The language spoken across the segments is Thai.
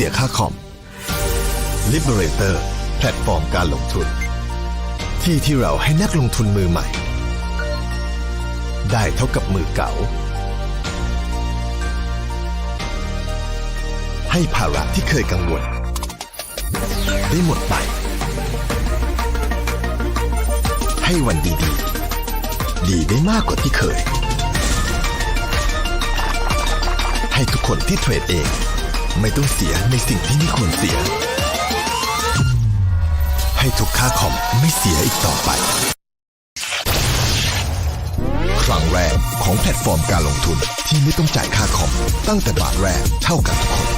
เสียค่าคอม Liberator แพลตฟอร์มการลงทุน ที่ที่เราให้นักลงทุนมือใหม่ ได้เท่ากับมือเก่า ให้ภาระที่เคยกังวล ได้หมดไป ให้วันดีๆ ดีได้มากกว่าที่เคย ให้ทุกคนที่เทรดเอง ไม่ต้องเสียในสิ่งที่ไม่ควรเสีย ให้ทุกค่าคอมไม่เสียอีกต่อไป ครั้งแรกของแพลตฟอร์มการลงทุนที่ไม่ต้องจ่ายค่าคอม ตั้งแต่บาทแรกเท่ากันทุกคน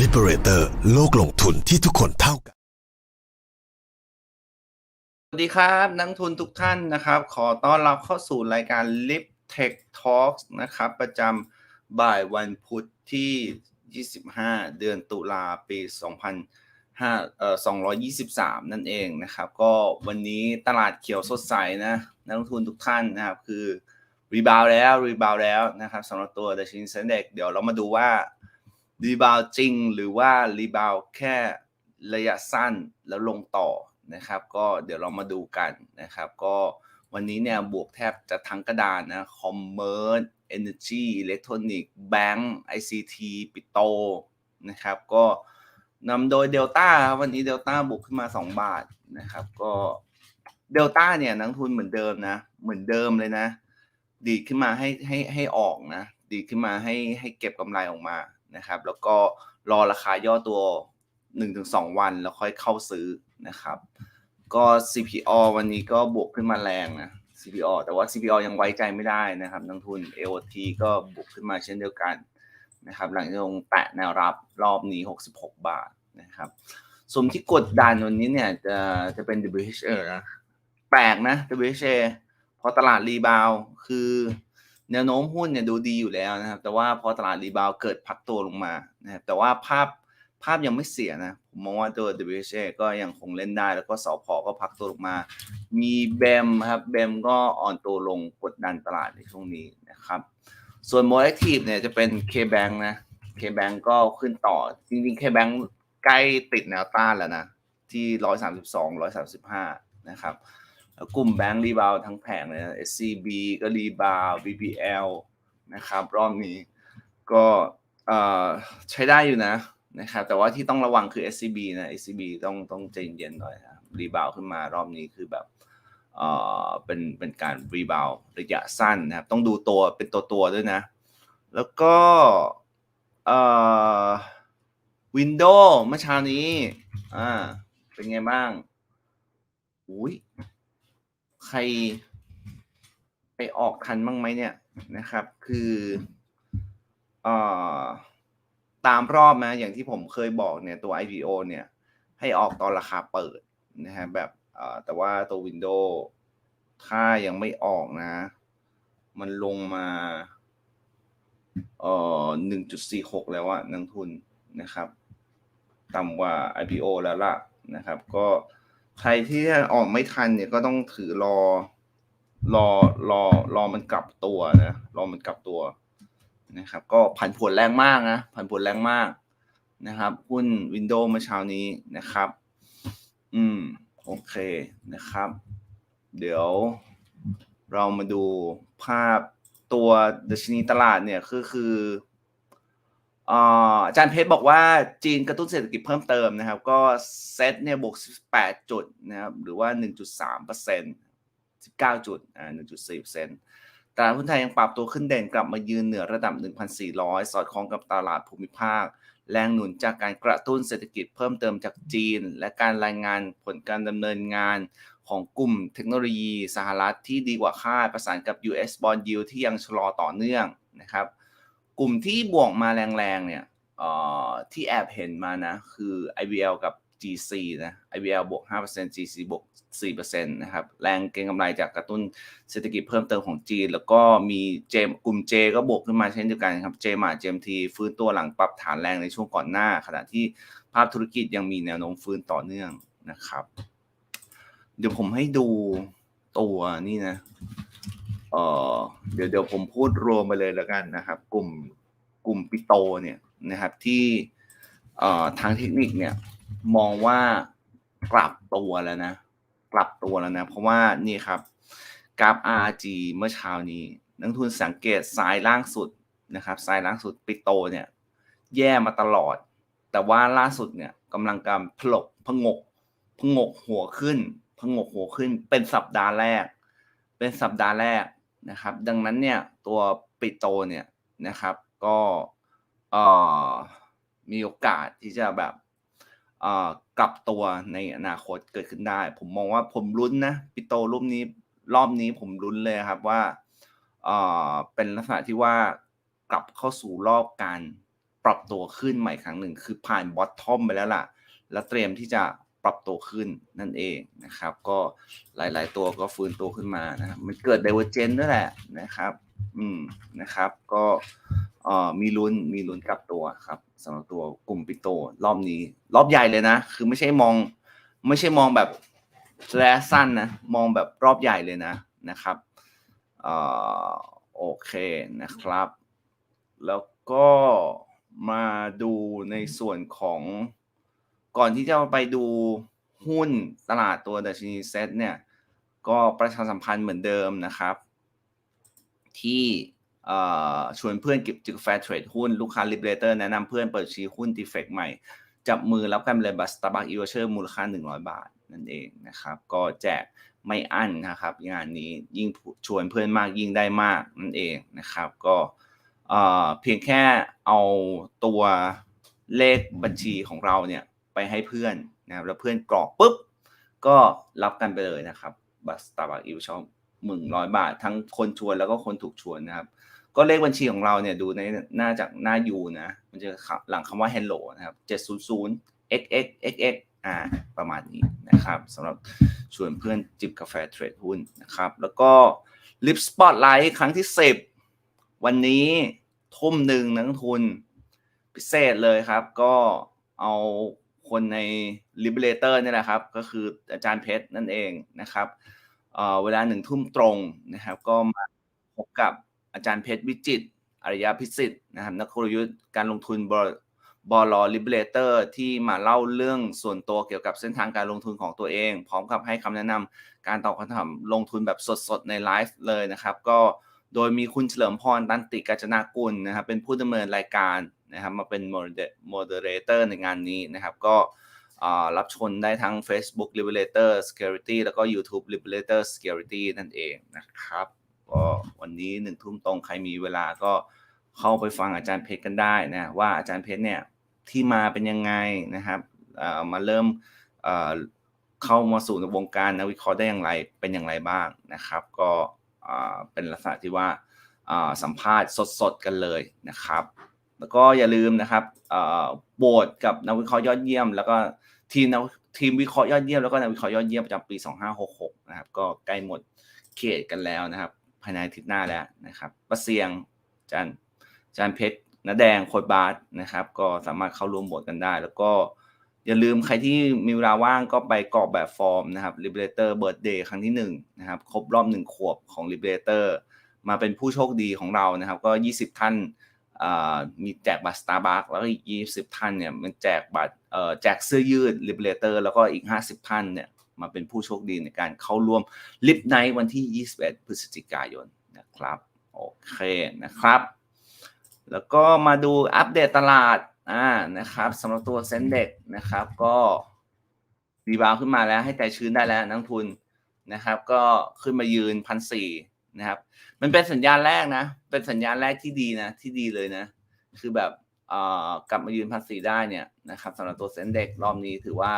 Liberator โลกลงทุนที่ทุกคนเท่ากันสวัสดีครับนักทุนทุกท่านนะครับ ขอต้อนรับเข้าสู่รายการ Lip Tech Talks นะครับ ประจำบ่ายวันพุธที่ 25 เดือนตุลาปี 2005เอ่อ223 นั่นเองนะครับ ก็วันนี้ตลาดเขียวสดใสนะนักลงทุนทุกท่านนะครับ คือรีบาวแล้วรีบาวแล้วนะครับสำหรับตัวดัชนีเซ็นเด็กเดี๋ยวเรามาดูว่ารีบาวจริงหรือว่ารีบาวแค่ระยะสั้นแล้วลงต่อนะครับ ก็เดี๋ยวเรามาดูกันนะครับ ก็วันนี้เนี่ยบวกแทบจะทั้งกระดานนะคอมเมอร์ Energy Electronic Bank ICT ปิโตนะครับ ก็นำโดยเดลต้าวันนี้เดลต้าบวกขึ้นมา 2 บาทนะครับ ก็เดลต้าเนี่ยนักทุนเหมือนเดิมนะ เหมือนเดิมเลยนะ ดีขึ้นมาให้ให้ให้ออกนะ ดีขึ้นมาให้ให้เก็บกำไรออกมานะครับ แล้วก็รอราคาย่อตัว 1-2 วันแล้วค่อยเข้าซื้อนะครับ ก็ CPO วันนี้ก็บวกขึ้นมาแรงนะ CPO แต่ว่า CPO ยังไว้ใจไม่ได้นะครับนักทุน AOT ก็บวกขึ้นมาเช่นเดียวกันนะครับหลังจากลงแตะแนวรับรอบนี้ 66 บาทนะครับส่วนที่กดดันวันนี้เนี่ยจะจะเป็น WHA นะแปลกนะ WHA พอตลาดรีบาวคือแนวโน้มหุ้นเนี่ยดูดีอยู่แล้วนะครับ แต่ว่าพอตลาดรีบาวเกิดพักตัวลงมานะครับแต่ว่าภาพ ภาพยังไม่เสียนะ ผมมองว่าตัว WHA ก็ยังคงเล่นได้ แล้วก็สอพอก็พักตัวลงมา มีเบมครับเบมก็อ่อนตัวลงกดดันตลาดในช่วงนี้นะครับ ส่วน more active เนี่ยจะเป็น KBank นะ KBank ก็ขึ้นต่อ จริงๆ KBank ใกล้ติดแนวต้านแล้วนะ ที่ 132 135 นะครับแล้วกลุ่มแบงก์รีบาวทั้งแผงเลยนะ SCB ก็รีบาว BBL นะครับ รอบนี้ก็เอ่อใช้ได้อยู่นะ นะครับแต่ว่าที่ต้องระวังคือ SCB นะ SCB ต้องต้องใจเย็นหน่อยนะรีบาวขึ้นมารอบนี้คือแบบเอ่อเป็นเป็นการรีบาวระยะสั้นนะครับ ต้องดูตัวเป็นตัวตัวด้วยนะ แล้วก็เอ่อ Windows เมื่อเช้านี้อ่าเป็นไงบ้างอุ้ยใครไปออกทันบ้างไหมเนี่ยนะครับ คือเอ่อ ตามรอบนะอย่างที่ผมเคยบอกเนี่ยตัว IPO เนี่ย ให้ออกตอนราคาเปิดนะฮะแบบแต่ว่าตัว Windows ถ้ายังไม่ออกนะ มันลงมาเอ่อหนึ่งจุดสี่หกแล้วอะนักทุนนะครับต่ำกว่า IPO แล้วล่ะนะครับ ก็ใครที่ออกไม่ทันเนี่ยก็ต้องถือรอรอรอรอมันกลับตัวนะ รอมันกลับตัว นะครับ ก็ผันผวนแรงมากนะผันผวนแรงมากนะครับหุ้นวินโดว์เมื่อเช้านี้นะครับ อืม โอเคนะครับ เดี๋ยวเรามาดูภาพตัวดัชนีตลาดเนี่ยคือคืออ่าจารย์เพชรบอกว่าจีนกระตุ้นเศรษฐกิจเพิ่มเติมนะครับ ก็เซ็ตเนี่ยบวก 18 จุดนะครับ หรือว่า 1.3เปอร์เซ็นต์19 จุดอ่า1.4เปอร์เซ็น ตลาดหุ้นไทยยังปรับตัวขึ้นเด่นกลับมายืนเหนือระดับ 1,400 สอดคล้องกับตลาดภูมิภาค แรงหนุนจากการกระตุ้นเศรษฐกิจเพิ่มเติมจากจีน และการรายงานผลการดำเนินงานของกลุ่มเทคโนโลยีสหรัฐที่ดีกว่าคาดประสานกับ US bond yield ที่ยังชะลอต่อเนื่องนะครับ กลุ่มที่บวกมาแรงๆเนี่ยที่แอบเห็นมานะ คือ IVL กับ GC นะ IVL บวก 5% GC บวก 4%นะครับ แรงเก็งกำไรจากกระตุ้นเศรษฐกิจเพิ่มเติมของจีน แล้วก็มีเจมกลุ่ม J ก็บวกขึ้นมาเช่นเดียวกันครับ J มา JMT ฟื้นตัวหลังปรับฐานแรงในช่วงก่อนหน้า ขณะที่ภาพธุรกิจยังมีแนวโน้มฟื้นต่อเนื่องนะครับ เดี๋ยวผมให้ดูตัวนี่นะเอ่อเดี๋ยวเดี๋ยวผมพูดรวมไปเลยแล้วกันนะครับ กลุ่มกลุ่มปิโตเนี่ยนะครับที่เอ่อทางเทคนิคเนี่ย มองว่ากลับตัวแล้วนะ กลับตัวแล้วนะ เพราะว่านี่ครับกราฟ RG เมื่อเช้านี้ นักทุนสังเกตซ้ายล่างสุดนะครับซ้ายล่างสุดปิโตเนี่ย แย่มาตลอด แต่ว่าล่าสุดเนี่ยกำลังการผลกพงกพงกหัวขึ้นพงกหัวขึ้น เป็นสัปดาห์แรก เป็นสัปดาห์แรกนะครับ ดังนั้นเนี่ยตัวปิโตเนี่ยนะครับ ก็เอ่อมีโอกาสที่จะแบบ กลับตัวในอนาคตเกิดขึ้นได้ ผมมองว่าผมลุ้นนะปิโตรูปนี้รอบนี้ผมลุ้นเลยครับว่าเป็นลักษณะที่ว่ากลับเข้าสู่รอบการปรับตัวขึ้นใหม่ครั้งหนึ่ง คือผ่านบอททอมไปแล้วล่ะ แล้วเตรียมที่จะปรับตัวขึ้นนั่นเองนะครับ ก็หลาย ๆ ตัวก็ฟื้นตัวขึ้นมานะครับมันเกิด d ด v e r g e n c e ด้วยแหละนะครับ อืมนะครับ ก็ อ่อมีลุ้นมีลุ้นกลับตัวครับสำหรับตัวกลุ่มปิโต รอบนี้ รอบใหญ่เลยนะ คือไม่ใช่มอง ไม่ใช่มองแบบระยะสั้นนะ มองแบบรอบใหญ่เลยนะนะครับเอ่อโอเคนะครับ แล้วก็มาดูในส่วนของก่อนที่จะไปดูหุ้นตลาดตัวดัชนีเซ็ตเนี่ย ก็ประชาสัมพันธ์เหมือนเดิมนะครับ ที่ ชวนเพื่อนเก็บจึกแฟร์เทรดหุ้น ลูกค้าลิเบเลเตอร์แนะนำเพื่อนเปิดชี้หุ้นดีเฟกใหม่ จับมือรับกันเลยบัสตาบักอีเวอร์เชอร์มูลค่า 100 บาท นั่นเองนะครับ ก็แจกไม่อั้นนะครับ งานนี้ยิ่งชวนเพื่อนมากยิ่งได้มากนั่นเองนะครับ ก็เพียงแค่เอาตัวเลขบัญชีของเราเนี่ยไปให้เพื่อนนะครับแล้วเพื่อนกรอกปุ๊บ ก็รับกันไปเลยนะครับบัสตาบักอีเวอร์ชอร์หนึ่งร้อยบาท ทั้งคนชวนแล้วก็คนถูกชวนนะครับ ก็เลขบัญชีของเราเนี่ยดูในหน้าจากหน้า U นะ มันจะหลังคำว่า hello นะครับ 700 xx xx อ่าประมาณนี้นะครับสำหรับชวนเพื่อนจิบกาแฟเทรดหุ้นนะครับ แล้วก็ลิปสปอตไลท์ครั้งที่ 10 วันนี้ทุ่มหนึ่งนักทุนพิเศษเลยครับ ก็เอาคนใน Liberator นี่แหละครับ ก็คืออาจารย์เพชรนั่นเองนะครับเอ่อเวลาหนึ่งทุ่มตรงนะครับ ก็มาพบกับ อาจารย์เพชรวิจิตอริยพิสิทธิ์นะครับนักกลยุทธ์การลงทุนบอบลลิเบเลเตอร์ที่มาเล่าเรื่องส่วนตัวเกี่ยวกับเส้นทางการลงทุนของตัวเอง พร้อมกับให้คำแนะนำการตอบคำถามลงทุนแบบสดๆ ในไลฟ์เลยนะครับ ก็โดยมีคุณเฉลิมพรตันติกาจนากุลนะครับเป็นผู้ดำเนินรายการนะครับมาเป็นโมเดเลเตอร์ในงานนี้นะครับ ก็รับชนได้ทั้ง Facebook Liberator Security แล้วก็ YouTube Liberator Security นั่นเองนะครับ ก็วันนี้หนึ่งทุ่มตรงใครมีเวลาก็เข้าไปฟังอาจารย์เพชรกันได้นะว่าอาจารย์เพชรเนี่ยที่มาเป็นยังไงนะครับมาเริ่มเข้ามาสู่ในวงการนักวิเคราะห์ได้อย่างไรเป็นอย่างไรบ้างนะครับ ก็เป็นลักษณะที่ว่าสัมภาษณ์สดๆกันเลยนะครับ แล้วก็อย่าลืมนะครับโบสกับนักวิเคราะห์ยอดเยี่ยม แล้วก็ทีมนักทีมวิเคราะห์ยอดเยี่ยมแล้วก็นักวิเคราะห์ยอดเยี่ยมประจำปี 2566 นะครับ ก็ใกล้หมดเขตกันแล้วนะครับ ภายในอาทิตย์หน้าแล้วนะครับประเสียงจันจันเพชรนแดงโคดบาสนะครับ ก็สามารถเข้าร่วมโหวตกันได้ แล้วก็อย่าลืมใครที่มีเวลาว่างก็ไปกรอกแบบฟอร์มนะครับ Liberator Birthday ครั้งที่1นะครับครบรอบ 1 ขวบของ Liberator มาเป็นผู้โชคดีของเรานะครับ ก็ 20 ท่านมีแจกบัตร Starbucks แล้วก็อีก 20 ท่านเนี่ยมันแจกบัตรแจกเสื้อยืด Liberator แล้วก็อีก 50 ท่านเนี่ย มาเป็นผู้โชคดีในการเข้าร่วมลิฟไนท์วันที่ 21 พฤศจิกายนนะครับ โอเคนะครับ แล้วก็มาดูอัปเดตตลาดอ่านะครับสำหรับตัวเซ็นเด็กนะครับ ก็รีบาวขึ้นมาแล้วให้ใจชื้นได้แล้วนักทุนนะครับ ก็ขึ้นมายืนพันสี่นะครับ มันเป็นสัญญาณแรกนะ เป็นสัญญาณแรกที่ดีนะ ที่ดีเลยนะ คือแบบเออกลับมายืนพันสี่ได้เนี่ยนะครับสำหรับตัวเซ็นเด็กรอบนี้ถือว่า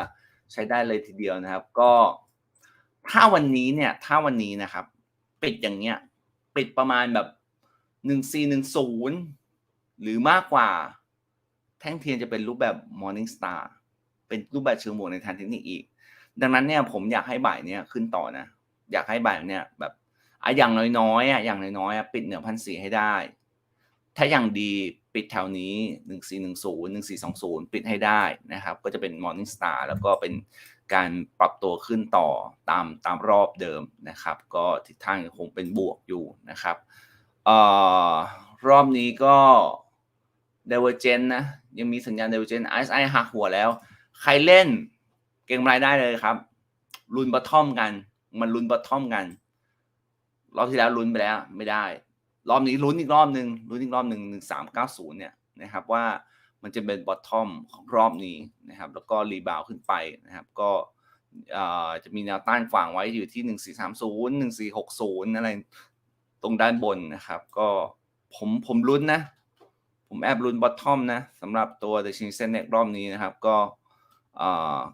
ใช้ได้เลยทีเดียวนะครับ ก็ถ้าวันนี้เนี่ยถ้าวันนี้นะครับ ปิดอย่างเงี้ยปิดประมาณแบบหนึ่งสี่หนึ่งศูนย์หรือมากกว่า แท่งเทียนจะเป็นรูปแบบ Morning Star เป็นรูปแบบเชิงบวกในทางเทคนิคอีก ดังนั้นเนี่ยผมอยากให้บ่ายเนี่ยขึ้นต่อนะ อยากให้บ่ายเนี่ยแบบอะอย่างน้อยๆอะอย่างน้อยๆปิดเหนือพันสี่ให้ได้ ถ้าอย่างดีปิดแถวนี้หนึ่งสี่หนึ่งศูนย์หนึ่งสี่สองศูนย์ปิดให้ได้นะครับ ก็จะเป็น Morning Star แล้วก็เป็นการปรับตัวขึ้นต่อตามตามรอบเดิมนะครับ ก็ทิศทางคงเป็นบวกอยู่นะครับออรอบนี้ก็ Divergent นะ ยังมีสัญญาณ divergence RSI หักหัวแล้ว ใครเล่นเก่งรายได้เลยครับลุ้นบอททอมกัน มันลุ้นบอททอมกัน รอบที่แล้วลุ้นไปแล้วไม่ได้ รอบนี้ลุ้นอีกรอบหนึ่งลุ้นอีกรอบหนึ่งหนึ่งสามเก้าศูนย์เนี่ยนะครับว่ามันจะเป็นบอททอมของรอบนี้นะครับ แล้วก็รีบาวขึ้นไปนะครับ ก็จะมีแนวต้านขวางไว้อยู่ที่หนึ่งสี่สามศูนย์หนึ่งสี่หกศูนย์อะไรตรงด้านบนนะครับ ก็ผมผมลุ้นนะ ผมแอบลุ้นบอททอมนะสำหรับตัวเดชินเซนเนกรอบนี้นะครับ ก็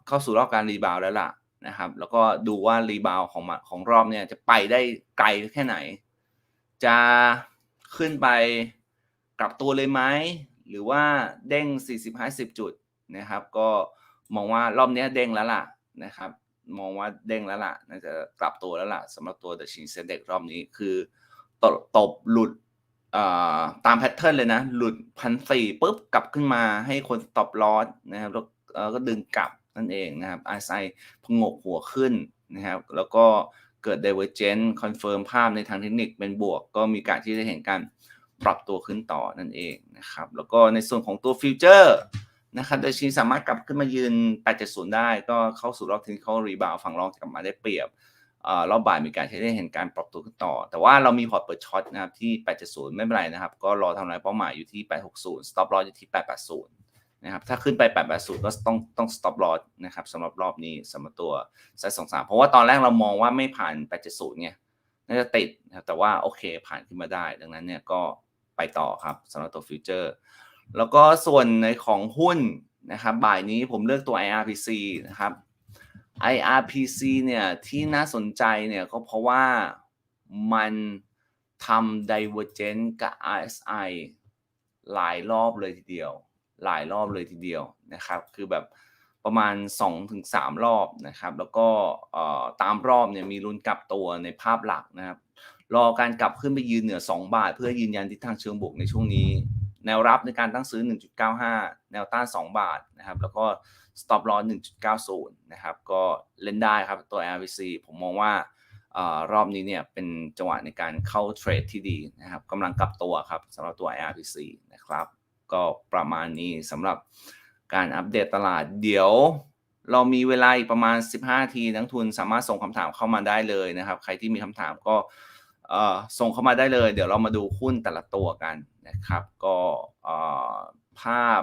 เข้าสู่รอบการรีบาวแล้วล่ะนะครับ แล้วก็ดูว่ารีบาวของของรอบเนี่ยจะไปได้ไกลแค่ไหน จะขึ้นไปกลับตัวเลยไหมหรือว่าเด้ง 40-50 จุดนะครับ ก็มองว่ารอบนี้เด้งแล้วล่ะนะครับ มองว่าเด้งแล้วล่ะน่าจะกลับตัวแล้วล่ะสำหรับตัว The Chin s e n d e x รอบนี้คือตบตบหลุดตามแพทเทิร์นเลยนะ หลุดพันสี่ปุ๊บกลับขึ้นมาให้คน stop loss นะครับแล้วก็ดึงกลับนั่นเองนะครับ RSI พงกหัวขึ้นนะครับ แล้วก็ เกิด divergence confirm ภาพในทางเทคนิคเป็นบวก ก็มีการที่จะเห็นการปรับตัวขึ้นต่อนั่นเองนะครับ แล้วก็ในส่วนของตัวฟิวเจอร์นะครับเดชินสามารถกลับขึ้นมายืน 870 ได้ ก็เข้าสู่รอบที่เขารีบาวฝั่งรองกลับมาได้เปรียบรอบบ่ายมีการใช้ได้เห็นการปรับตัวขึ้นต่อ แต่ว่าเรามีพอร์ตเปิดช็อตนะครับที่ 870 ไม่เป็นไรนะครับ ก็รอทำลายเป้าหมายอยู่ที่ 860 stop loss อยู่ที่ 880 นะครับถ้าขึ้นไป880ก็ต้องต้อง stop loss นะครับสำหรับรอบนี้สำหรับตัวไซส์23เพราะว่าตอนแรกเรามองว่าไม่ผ่าน870ไงน่าจะติดนะครับแต่ว่าโอเคผ่านขึ้นมาได้ ดังนั้นเนี่ยก็ไปต่อครับสำหรับตัวฟิวเจอร์แล้วก็ส่วนในของหุ้นนะครับบ่ายนี้ผมเลือกตัว IRPC นะครับ IRPC เนี่ยที่น่าสนใจเนี่ยก็เพราะว่ามันทำ divergence กับ RSI หลายรอบเลยทีเดียว หลายรอบเลยทีเดียวนะครับ คือแบบประมาณ 2-3 รอบนะครับ แล้วก็ตามรอบเนี่ยมีลุ้นกลับตัวในภาพหลักนะครับ รอการกลับขึ้นไปยืนเหนือ 2 บาท เพื่อยืนยันทิศทางเชิงบวกในช่วงนี้ แนวรับในการตั้งซื้อ 1.95 แนวต้าน 2 บาทนะครับ แล้วก็ stop loss 1.90 นะครับ ก็เล่นได้ครับตัว RVC ผมมองว่าอรอบนี้เนี่ยเป็นจังหวะในการเข้าเทรดที่ดีนะครับกำลังกลับตัวครับสำหรับตัว RVC นะครับ ก็ประมาณนี้สำหรับการอัปเดตตลาดเดี๋ยวเรามีเวลาอีกประมาณ 15นาทีนักทุนสามารถส่งคำถามเข้ามาได้เลยนะครับ ใครที่มีคำถามก็ส่งเข้ามาได้เลย เดี๋ยวเรามาดูหุ้นแต่ละตัวกันนะครับ ก็ภาพ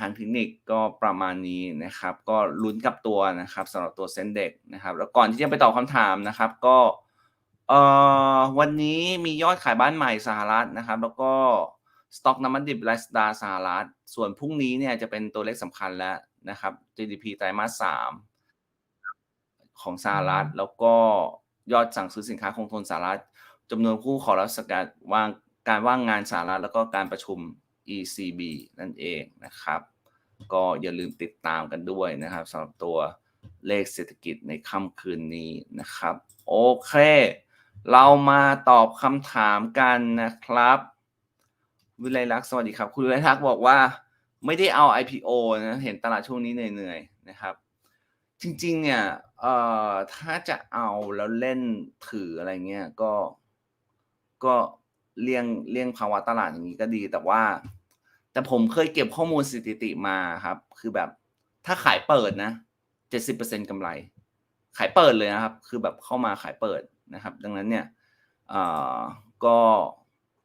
ทางเทคนิคก็ประมาณนี้นะครับ ก็ลุ้นกับตัวนะครับสำหรับตัวเซนเด็กนะครับ แล้วก่อนที่จะไปตอบคำถามนะครับ ก็วันนี้มียอดขายบ้านใหม่สหรัฐนะครับ แล้วก็ สต็อกน้ำมันดิบไลฟ์สตาร์สหรัฐ ส่วนพรุ่งนี้เนี่ยจะเป็นตัวเลขสำคัญแล้วนะครับ GDP ไตรมาสสามของสหรัฐ แล้วก็ยอดสั่งซื้อสินค้าคงทนสหรัฐจำนวนผู้ขอรับสกัดว่างการว่างงานสหรัฐแล้วก็การประชุม ECB นั่นเองนะครับ ก็อย่าลืมติดตามกันด้วยนะครับสำหรับตัวเลขเศรษฐกิจในค่ำคืนนี้นะครับ โอเค เรามาตอบคำถามกันนะครับ วิไลลักษ์สวัสดีครับ คุณวิไลลักษ์บอกว่า ไม่ได้เอา IPO นะเห็นตลาดช่วงนี้เหนื่อยๆนะครับ จริงๆ เนี่ยเอ่อถ้าจะเอาแล้วเล่นถืออะไรเงี้ยก็ก็เลี่ยงเลี่ยงภาวะตลาดอย่างนี้ก็ดี แต่ว่า แต่ผมเคยเก็บข้อมูลสถิติมาครับ คือแบบถ้าขายเปิดนะเจ็ดสิบเปอร์เซ็นกำไร ขายเปิดเลยนะครับ คือแบบเข้ามาขายเปิดนะครับ ดังนั้นเนี่ยเอ่อก็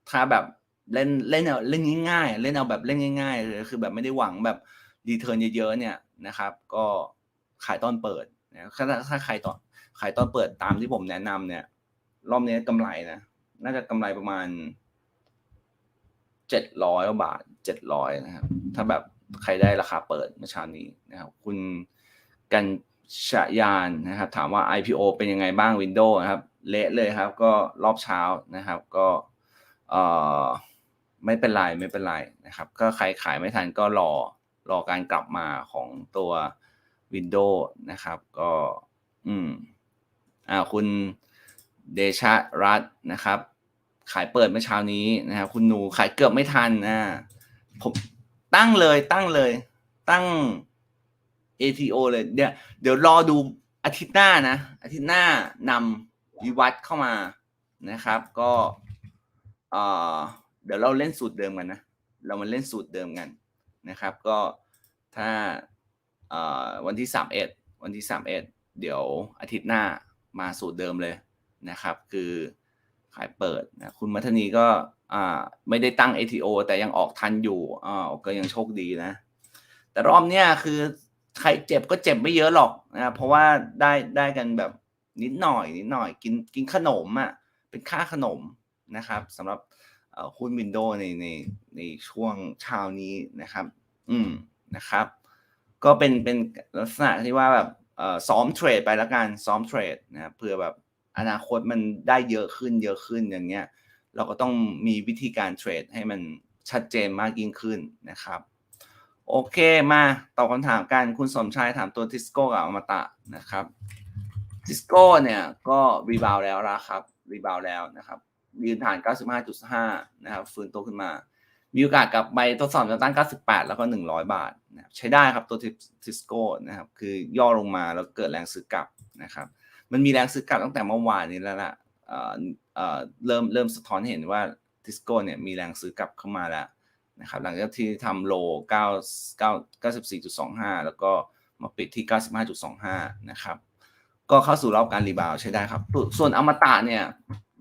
ถ้าแบบ เล่นเล่นเอาเล่นง่ายๆเล่นเอาแบบเล่นง่ายๆเลยคือแบบไม่ได้หวังแบบรีเทิร์นเยอะๆเนี่ยนะครับ ก็ขายตอนเปิดนะถ้าถ้าขายตอนขายตอนเปิดตามที่ผมแนะนำเนี่ย รอบนี้กำไรนะน่าจะกำไรประมาณเจ็ดร้อยบาทเจ็ดร้อยนะครับ ถ้าแบบใครได้ราคาเปิดเมื่อเช้านี้นะครับ คุณกันชยานนะครับ ถามว่า IPO เป็นยังไงบ้าง Windows นะครับ เละเลยครับ ก็รอบเช้านะครับ ก็เอ่อ ไม่เป็นไรไม่เป็นไรนะครับ ก็ใครขายไม่ทันก็รอรอการกลับมาของตัว Windows นะครับ ก็ อืมอ่าคุณเดชะรัตน์นะครับ ขายเปิดเมื่อเช้านี้นะครับ คุณหนูขายเกือบไม่ทันนะผมตั้งเลยตั้งเลย ตั้ง ATO เลยเดี๋ยวเดี๋ยวรอดูอาทิตย์หน้านะอาทิตย์หน้านำวิวัฒเข้ามานะครับ ก็เอ่อ เดี๋ยวเราเล่นสูตรเดิมกันนะ เรามาเล่นสูตรเดิมกันนะครับ ก็ถ้าวันที่ 31 วันที่ 31 เดี๋ยวอาทิตย์หน้ามาสูตรเดิมเลยนะครับ คือขายเปิดนะคุณมัทนีก็ไม่ได้ตั้ง ATO แต่ยังออกทันอยู่อ่าก็ยังโชคดีนะ แต่รอบเนี้ยคือใครเจ็บก็เจ็บไม่เยอะหรอกนะเพราะว่าได้ได้กันแบบนิดหน่อยนิดหน่อยกินกินขนมอะเป็นค่าขนมนะครับสำหรับ หุ้นวินโดว์ในในในช่วงเช้านี้นะครับ อืมนะครับ ก็เป็นเป็นลักษณะที่ว่าแบบซ้อมเทรดไปแล้วกันซ้อมเทรดนะเพื่อแบบอนาคตมันได้เยอะขึ้นเยอะขึ้นอย่างเงี้ย เราก็ต้องมีวิธีการเทรดให้มันชัดเจนมากยิ่งขึ้นนะครับ โอเคมาตอบคำถามกันคุณสมชายถามตัวทิสโก้กับอมตะนะครับทิสโก้เนี่ยก็รีบาวแล้วละครับรีบาวแล้วนะครับ ยืนฐาน 95.5 นะครับ ฟื้นตัวขึ้นมา มีโอกาสกลับไปทดสอบแนวต้าน 98 แล้วก็ 100 บาทนะครับใช้ได้ครับตัวทิสโก้นะครับ คือย่อลงมาแล้วเกิดแรงซื้อกลับนะครับ มันมีแรงซื้อกลับตั้งแต่เมื่อวานนี้แล้วล่ะเเเริ่มเริ่มสะท้อนเห็นว่าทิสโก้เนี่ยมีแรงซื้อกลับเข้ามาแล้วนะครับ หลังจากที่ทำโล 9 9 94.25 แล้วก็มาปิดที่ 95.25 นะครับ ก็เข้าสู่รอบการรีบาวใช้ได้ครับ ส่วนอมตะเนี่ย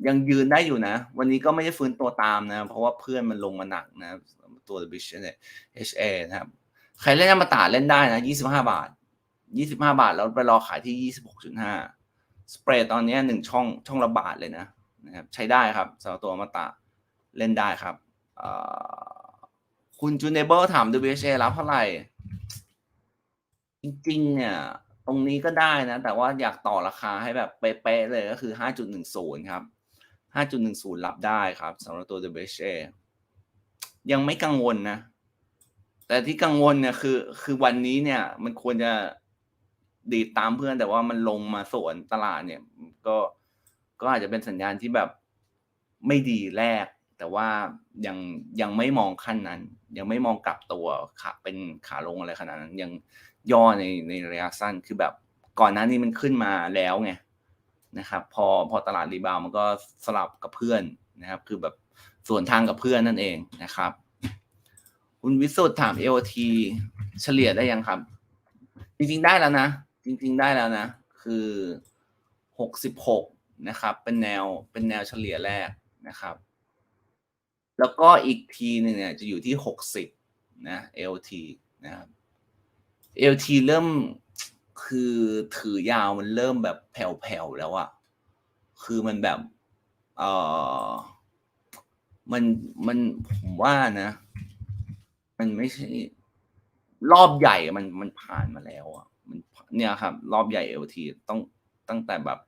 ยังยืนได้อยู่นะ วันนี้ก็ไม่ได้ฟื้นตัวตามนะ เพราะว่าเพื่อนมันลงมาหนักนะ ตัว The Bridge เนี่ย HA นะครับ ใครเล่นอมตะเล่นได้นะ 25 บาท 25 บาท แล้วไปรอขายที่ 26.5 สเปรดตอนนี้หนึ่งช่องช่องละบาทเลยนะนะครับใช้ได้ครับสำหรับตัวอมตะเล่นได้ครับคุณจูเนเบิลถาม WHA รับเท่าไหร่ จริงๆเนี่ยตรงนี้ก็ได้นะ แต่ว่าอยากต่อราคาให้แบบเป๊ะๆเลยก็คือ 5.10 ครับ 5.10 รับได้ครับสำหรับตัว WHA ยังไม่กังวลนะ แต่ที่กังวลเนี่ยคือ คือวันนี้เนี่ย มันควรจะดีตามเพื่อนแต่ว่ามันลงมาสวนตลาดเนี่ย ก็ก็อาจจะเป็นสัญญาณที่แบบไม่ดีแรก แต่ว่ายังยังไม่มองขั้นนั้น ยังไม่มองกลับตัวขาเป็นขาลงอะไรขนาดนั้น ยังย่อในในระยะสั้นคือแบบก่อนหน้านี้มันขึ้นมาแล้วไง นะครับ พอพอตลาดรีบาวมันก็สลับกับเพื่อนนะครับ คือแบบส่วนทางกับเพื่อนนั่นเองนะครับ คุณวิสุทธ์ถาม AOT เฉลี่ยได้ยังครับ จริงๆได้แล้วนะ จริง ๆได้แล้วนะ คือหกสิบหกนะครับ เป็นแนวเป็นแนวเฉลี่ยแรกนะครับ แล้วก็อีกทีหนึ่งเนี่ยจะอยู่ที่หกสิบนะ LT นะครับ LT เริ่ม คือถือยาวมันเริ่มแบบแผ่วๆแล้วอะคือมันแบบ เออมันมันผมว่านะ มันไม่ใช่ รอบใหญ่มันมันผ่านมาแล้วอะมันเนี่ยครับ รอบใหญ่ LT ต้องตั้งแต่แบบ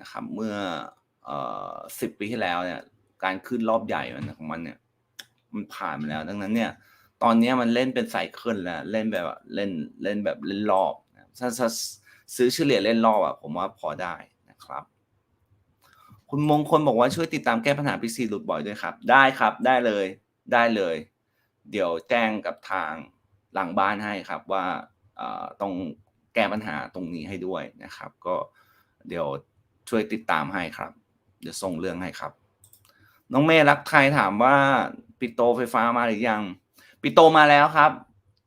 นะครับ เมื่อเอ่อสิบปีที่แล้วเนี่ย การขึ้นรอบใหญ่มันของมันเนี่ย มันผ่านมาแล้ว ดังนั้นเนี่ย ตอนนี้มันเล่นเป็นไซเคิลแล้วเล่นแบบเล่นเล่นแบบเล่นรอบถ้าถ้าซื้อเฉลี่ยเล่นรอบอะผมว่าพอได้นะครับ คุณมงคลบอกว่าช่วยติดตามแก้ปัญหาพีซีหลุดบ่อยด้วยครับ ได้ครับได้เลยได้เลย เดี๋ยวแจ้งกับทางหลังบ้านให้ครับว่าต้องแก้ปัญหาตรงนี้ให้ด้วยนะครับ ก็เดี๋ยวช่วยติดตามให้ครับ เดี๋ยวส่งเรื่องให้ครับ น้องเมย์รักไทยถามว่าปิโตไฟฟ้ามาหรือยัง ปิโตมาแล้วครับ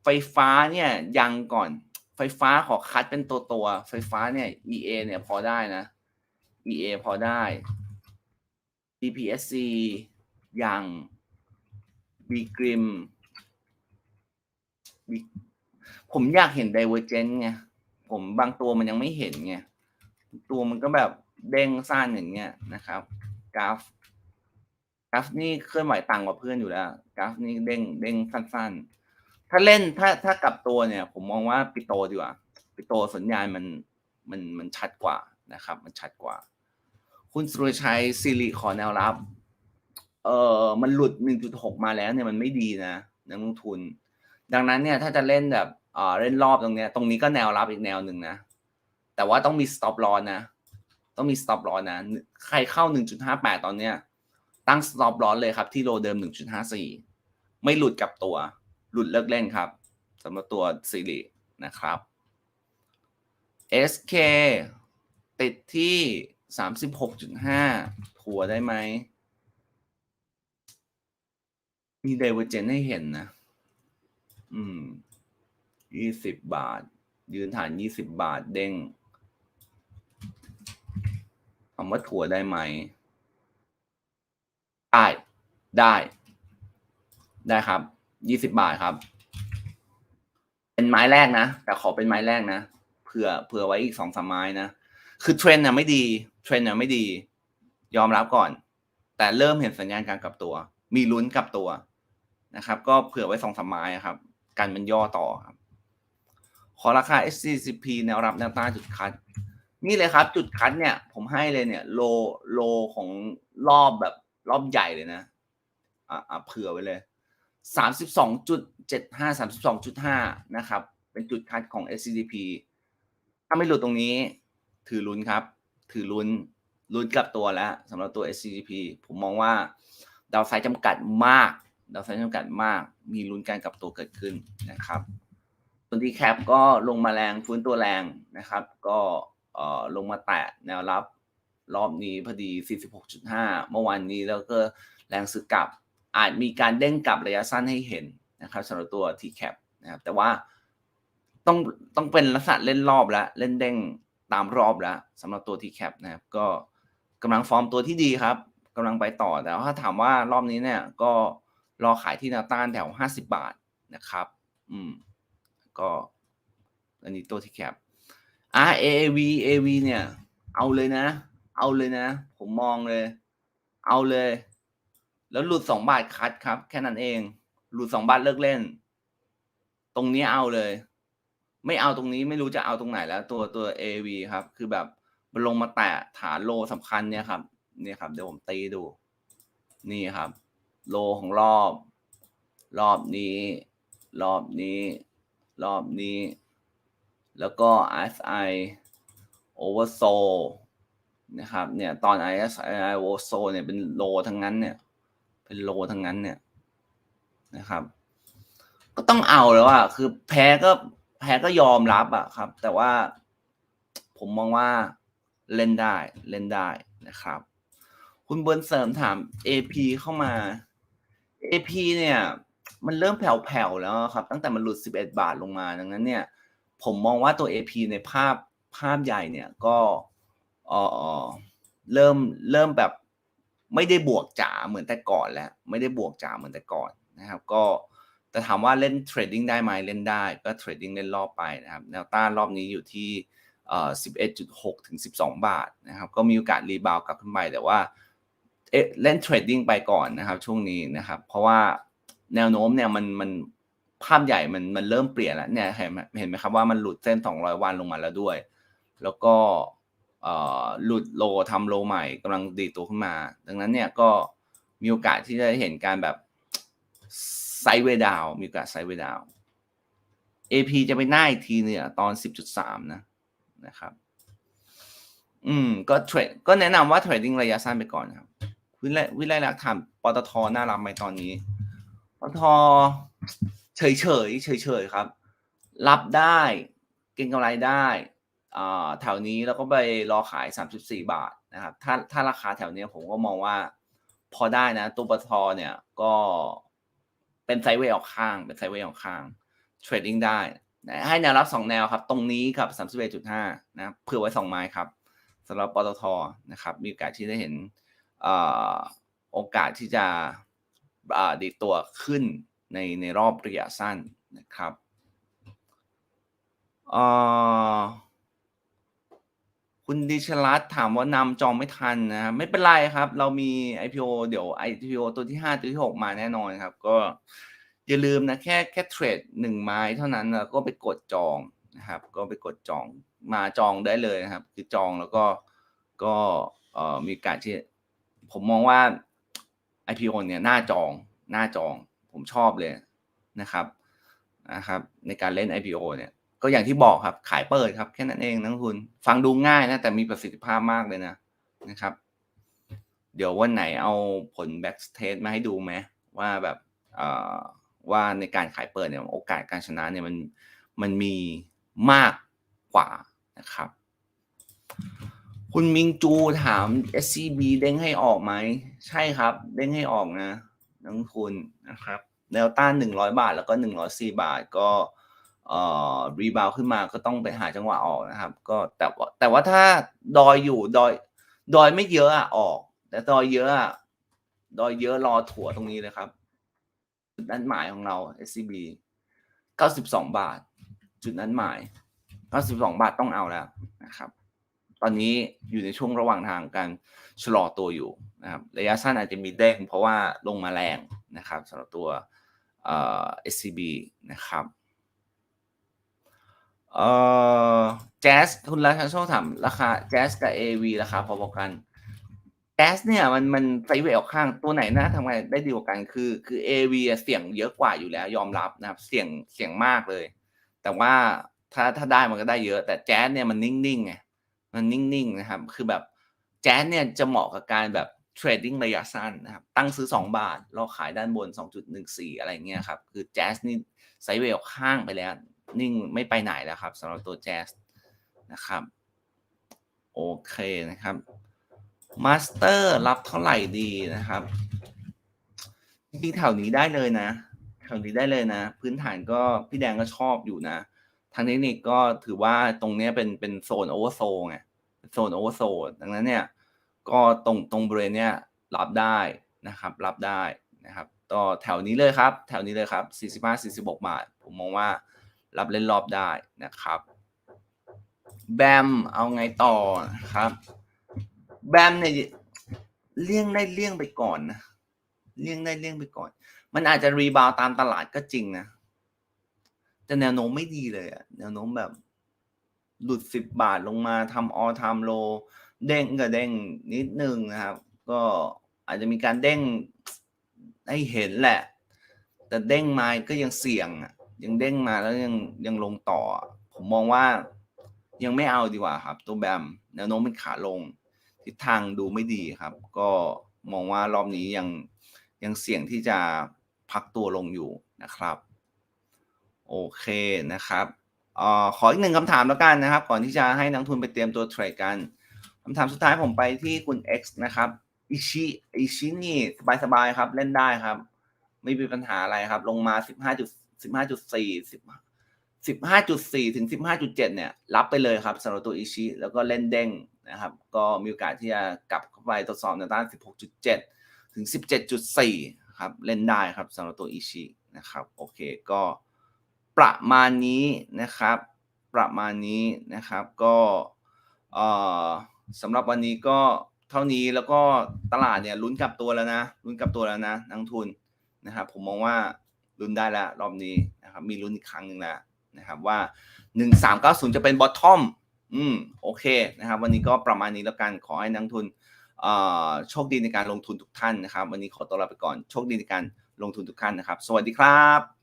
ไฟฟ้าเนี่ยยังก่อน ไฟฟ้าขอคัดเป็นตัวตัว ไฟฟ้าเนี่ย EA เนี่ยพอได้นะ EA พอได้ DPSC ยังบีกริมผมอยากเห็น Divergent ไงผมบางตัวมันยังไม่เห็นไงตัวมันก็แบบเด้งสั้นอย่างเงี้ยนะครับกราฟ กราฟนี่เคลื่อนไหวต่างกว่าเพื่อนอยู่แล้วกราฟนี่เด้งเด้งสั้น ๆ ถ้าเล่นถ้าถ้ากลับตัวเนี่ย ผมมองว่าปิโตดีกว่าปิโตสัญญาณมันมันมันชัดกว่านะครับ มันชัดกว่า คุณสุรชัยสิริขอแนวรับ เออมันหลุด 1.6 มาแล้วเนี่ยมันไม่ดีนะนักลงทุน ดังนั้นเนี่ยถ้าจะเล่นแบบเออเล่นรอบตรงเนี้ย ตรงนี้ก็แนวรับอีกแนวหนึ่งนะ แต่ว่าต้องมี stop loss นะ ต้องมี stop loss นะ ใครเข้า 1.58 ตอนเนี้ย ตั้ง stop loss เลยครับ ที่โลเดิม 1.54 ไม่หลุดกับตัว หลุดเลิกเล่นครับสำหรับตัวซีรีนะครับ SK ติดที่ 36.5 ถัวได้ไหม มี divergence ให้เห็นนะ อืมยี่สิบบาท ยืนฐานยี่สิบบาทเด้งคำว่าถั่วได้ไหม ได้ได้ ได้ครับยี่สิบบาทครับ เป็นไม้แรกนะ แต่ขอเป็นไม้แรกนะเผื่อเผื่อไว้อีกสองสามไม้นะ คือเทรนด์น่ะไม่ดีเทรนด์น่ะไม่ดี ยอมรับก่อน แต่เริ่มเห็นสัญญาณการกลับตัว มีลุ้นกลับตัวนะครับ ก็เผื่อไว้สองสามไม้ครับ กันมันย่อต่อครับ ขอราคา SCCP แนวรับแนวต้านจุดคัด นี่เลยครับ จุดคัดเนี่ย ผมให้เลยเนี่ย โลโลของรอบแบบ รอบใหญ่เลยนะอ่าเผื่อไว้เลยสามสิบสองจุดเจ็ดห้าสามสิบสองจุดห้านะครับ เป็นจุดคัดของ SCDP ถ้าไม่หลุดตรงนี้ ถือลุ้นครับ ถือลุ้นลุ้นกลับตัวแล้วสำหรับตัว SCDP ผมมองว่า ดาวไซด์จำกัดมาก ดาวไซด์จำกัดมาก มีลุ้นการกลับตัวเกิดขึ้นนะครับส่วนที่แคปก็ลงมาแรงฟื้นตัวแรงนะครับ ก็ลงมาแตะแนวรับ รอบนี้พอดี 46.5 เมื่อวานนี้แล้วก็แรงซื้อกลับ อาจมีการเด้งกลับระยะสั้นให้เห็นนะครับสำหรับตัว T cap นะครับแต่ว่าต้องต้องเป็นลักษณะเล่นรอบแล้ว เล่นเด้งตามรอบแล้วสำหรับตัว T cap นะครับก็กำลังฟอร์มตัวที่ดีครับกำลังไปต่อแต่ว่าถ้าถามว่ารอบนี้เนี่ยก็รอขายที่แนวต้านแถว 50 บาทนะครับ อืม ก็อันนี้ตัว T cap อ่า AAV AV เนี่ย เอาเลยนะ เอาเลยนะ ผมมองเลย เอาเลย แล้วหลุดสองบาทคัดครับ แค่นั้นเอง หลุดสองบาทเลิกเล่น ตรงนี้เอาเลย ไม่เอาตรงนี้ไม่รู้จะเอาตรงไหนแล้ว ตัวตัว AV ครับ คือแบบมันลงมาแตะฐานโลสำคัญเนี่ยครับ เนี่ยครับ เดี๋ยวผมตีดู นี่ครับ โลของรอบ รอบนี้ รอบนี้ รอบนี้ แล้วก็ RSI oversold นะครับเนี่ยตอน RSI oversold เนี่ยเป็นโลทั้งนั้นเนี่ย เป็นโลทั้งนั้นเนี่ยนะครับ ก็ต้องเอาแล้วอะคือแพ้ก็แพ้ก็ยอมรับอะครับ แต่ว่าผมมองว่าเล่นได้เล่นได้นะครับ คุณเบิร์นเสริมถาม AP เข้ามา AP เนี่ย มันเริ่มแผ่วๆแล้วครับ ตั้งแต่มันหลุด 11 บาทลงมาดังนั้นเนี่ย ผมมองว่าตัว AP ในภาพภาพใหญ่เนี่ยก็ เออเริ่มเริ่มแบบไม่ได้บวกจ๋าเหมือนแต่ก่อนแล้ว ไม่ได้บวกจ๋าเหมือนแต่ก่อนนะครับ ก็แต่ถามว่าเล่นเทรดดิ้งได้ไหมเล่นได้ก็เทรดดิ้งเล่นรอบไปนะครับแนวต้านรอบนี้อยู่ที่เอ่อ11.6 ถึง 12 บาทนะครับ ก็มีโอกาสรีบาวกลับขึ้นไปแต่ว่าเอ๊ะเล่นเทรดดิ้งไปก่อนนะครับ ช่วงนี้นะครับ เพราะว่าแนวโน้มเนี่ยมันมันภาพใหญ่มันมันเริ่มเปลี่ยนแล้วเนี่ยเห็นไหมเห็นไหมครับว่ามันหลุดเส้น 200 วันลงมาแล้วด้วย แล้วก็ หลุดโลทำโลใหม่กำลังดีตัวขึ้นมา ดังนั้นเนี่ยก็มีโอกาสที่จะเห็นการแบบไซเวดาวมีโอกาสไซเวดาว AP จะไปหน้าอีกทีเนี่ยตอน 10.3 นะนะครับ อืม ก็เทรดก็แนะนำว่าเทรดดิ้งระยะสั้นไปก่อนครับ วิไลวิไลลักษณ์ถามปตทน่ารับไหมตอนนี้ปตทเฉยเฉยเฉยเฉยครับ รับได้ เก็งกำไรได้ แถวนี้แล้วก็ไปรอขาย 34 บาทนะครับถ้าถ้าราคาแถวเนี้ยผมก็มองว่าพอได้นะตัวปทเนี่ยก็เป็นไซด์เวย์ออกข้าง เป็นไซด์เวย์ออกข้างเทรดดิ้งได้ให้แนวรับสองแนวครับ ตรงนี้ครับ 31.5 นะเผื่อไว้ 2 ไม้ครับสำหรับปตทนะครับ มีโอกาสที่ได้เห็นอโอกาสที่จะอ่าดีตัวขึ้นในในรอบระยะสั้นนะครับอ่อ คุณดิชลัตถามว่านำจองไม่ทันนะครับไม่เป็นไรครับ เรามี IPO เดี๋ยว IPO ตัวที่ 5 ตัวที่ 6 มาแน่นอนครับ ก็อย่าลืมนะแค่แค่เทรดหนึ่งไม้เท่านั้นนะก็ไปกดจองนะครับ ก็ไปกดจองมาจองได้เลยนะครับ คือจองแล้วก็ก็เอ่อมีกาสที่ผมมองว่า IPO เนี่ยน่าจองน่าจองผมชอบเลยนะครับนะครับ ในการเล่น IPO เนี่ย ก็อย่างที่บอกครับขายเปิดครับแค่นั้นเองนักลงทุน ฟังดูง่ายนะ แต่มีประสิทธิภาพมากเลยนะนะครับ เดี๋ยววันไหนเอาผล back test มาให้ดูไหมว่าแบบเออว่าในการขายเปิดเนี่ยโอกาสการชนะเนี่ยมันมันมีมากกว่านะครับ คุณมิงจูถาม SCB เด้งให้ออกไหม ใช่ครับ เด้งให้ออกนะนักลงทุนนะครับแนวต้านหนึ่งร้อยบาทแล้วก็หนึ่งร้อยสี่บาทก็ รีบาวขึ้นมาก็ต้องไปหาจังหวะออกนะครับ ก็แต่ว่าแต่ว่าถ้าดอยอยู่ดอย ดอยไม่เยอะอะออก แต่ดอยเยอะอะดอยเยอะรอถั่วตรงนี้เลยครับจุดนั้นหมายของเรา SCB เก้าสิบสองบาท จุดนั้นหมายเก้าสิบสองบาทต้องเอาแล้วนะครับ ตอนนี้อยู่ในช่วงระหว่างทางการชะลอตัวอยู่นะครับ ระยะสั้นอาจจะมีเด้งเพราะว่าลงมาแรงนะครับสำหรับตัวเอ่อ SCB นะครับ เอ่อแจ๊สคุณราชาโชคถามราคาแจ๊สกับ AV ราคาพอๆกันแจ๊สเนี่ยมันมันไซเวออกข้างตัวไหนนะทำไงได้ดีกว่ากันคือ คือ AV อะเสี่ยงเยอะกว่าอยู่แล้ว ยอมรับนะครับ เสี่ยงเสี่ยงมากเลย แต่ว่าถ้าถ้าได้มันก็ได้เยอะ แต่แจ๊สเนี่ยมันนิ่งๆไงมันนิ่งๆนะครับ คือแบบแจ๊สเนี่ยจะเหมาะกับการแบบเทรดดิ้งระยะสั้นนะครับ ตั้งซื้อ 2 บาท เราขายด้านบน 2.14 อะไรเงี้ยครับ คือแจ๊สนี่ไซเวออกข้างไปแล้ว นิ่งไม่ไปไหนแล้วครับสำหรับตัวแจ๊สนะครับ โอเคนะครับมาสเตอร์รับเท่าไหร่ดีนะครับจริงๆแถวนี้ได้เลยนะ แถวนี้ได้เลยนะ พื้นฐานก็พี่แดงก็ชอบอยู่นะ ทางเทคนิคก็ถือว่าตรงนี้เป็นเป็นโซนโอเวอร์โซนไงโซนโอเวอร์โซนดังนั้นเนี่ยก็ตรงตรงบริเวณเนี้ยรับได้นะครับ รับได้นะครับ ต่อแถวนี้เลยครับ แถวนี้เลยครับ 45 46 บาท ผมมองว่า รับเล่นรอบได้นะครับ แบมเอาไงต่อครับ แบมเนี่ยเลี่ยงได้เลี่ยงไปก่อนนะเลี่ยงได้เลี่ยงไปก่อน มันอาจจะรีบาวตามตลาดก็จริงนะแต่แนวโน้มไม่ดีเลยอะแนวโน้มแบบหลุดสิบบาทลงมาทำออทามโลเด้งกับเด้งนิดนึงนะครับ ก็อาจจะมีการเด้งให้เห็นแหละ แต่เด้งมาก็ยังเสี่ยงอะ ยังเด้งมาแล้วยังยังลงต่อ ผมมองว่ายังไม่เอาดีกว่าครับ ตัวแบมแนวโน้มเป็นขาลง ทิศทางดูไม่ดีครับ ก็มองว่ารอบนี้ยังยังเสี่ยงที่จะพักตัวลงอยู่นะครับ โอเคนะครับอ่อขออีกหนึ่งคำถามแล้วกันนะครับ ก่อนที่จะให้นักทุนไปเตรียมตัวเทรดกันคำถามสุดท้ายผมไปที่คุณ X นะครับอิชิอิชินี่สบายๆครับ เล่นได้ครับ ไม่มีปัญหาอะไรครับ ลงมา สิบห้าจุดสี่สิบสิบห้าจุดสี่ถึงสิบห้าจุดเจ็ดเนี่ย รับไปเลยครับสำหรับตัวอิชิ แล้วก็เล่นเด้งนะครับ ก็มีโอกาสที่จะกลับเข้าไปทดสอบในด้านสิบหกจุดเจ็ดถึงสิบเจ็ดจุดสี่ครับ เล่นได้ครับสำหรับตัวอิชินะครับ โอเคก็ประมาณนี้นะครับ ประมาณนี้นะครับก็เอ่อสำหรับวันนี้ก็เท่านี้แล้วก็ตลาดเนี่ยลุ้นกลับตัวแล้วนะลุ้นกลับตัวแล้วนะนักทุนนะครับผมมองว่า ลุ้นได้แล้วรอบนี้นะครับมีลุ้นอีกครั้งหนึ่งแล้วนะครับว่า 1390 จะเป็นบอททอมอืมโอเคนะครับ วันนี้ก็ประมาณนี้แล้วกันขอให้นักทุนโชคดีในการลงทุนทุกท่านนะครับ วันนี้ขอตัวลาไปก่อนโชคดีในการลงทุนทุกท่านนะครับ สวัสดีครับ